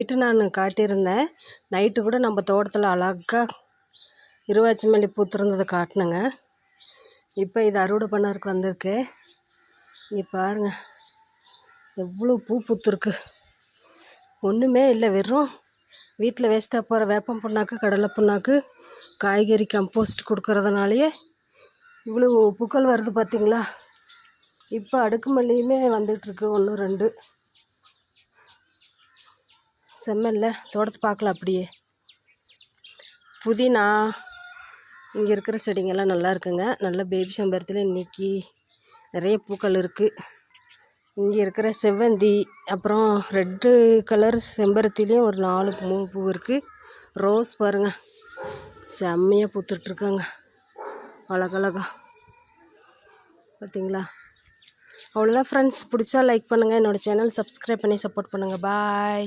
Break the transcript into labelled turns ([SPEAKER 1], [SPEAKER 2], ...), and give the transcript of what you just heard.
[SPEAKER 1] Night நான் காட்டியிருந்தேன். Night கூட நம்ம தோட்டத்தில் அழகாக இருவாச்சி மல்லி பூத்திருந்ததை காட்டினேங்க. இப்போ இது அறுவடை பண்ணறதுக்கு வந்திருக்கு. இங்கே பாருங்க. எவ்வளோ பூ பூத்துருக்கு. ஒன்றுமே இல்லை வெறும் வீட்டில் வேஸ்ட்டாக போகிற வேப்பம் புண்ணாக்கு கடலை புண்ணாக்கு காய்கறி கம்போஸ்ட் கொடுக்கறதுனாலயே இவ்வளோ பூக்கள் வருது பார்த்தீங்களா இப்போ அடுக்கு மல்லியுமே வந்துகிட்ருக்கு ஒன்று ரெண்டு. செம்மல்ல. தோட்டத்தை பார்க்கலாம் அப்படியே. புதினா இங்கே இருக்கிற செடிங்கெல்லாம் நல்லா இருக்குங்க. நல்ல பேபி சம்பரத்தில் இன்றைக்கி நிறைய பூக்கள் இருக்குது இங்கே இருக்கிற செவ்வந்தி அப்புறம் ரெட்டு கலர் செம்பருத்திலையும் ஒரு நாலு மூணு பூ இருக்குது ரோஸ் பாருங்கள் செம்மையாக பூத்துட்ருக்காங்க அழகழகா. பார்த்தீங்களா அவ்வளோதான் ஃப்ரெண்ட்ஸ் பிடிச்சா லைக் பண்ணுங்கள் என்னோடய சேனல் சப்ஸ்கிரைப் பண்ணி சப்போர்ட் பண்ணுங்கள் பாய்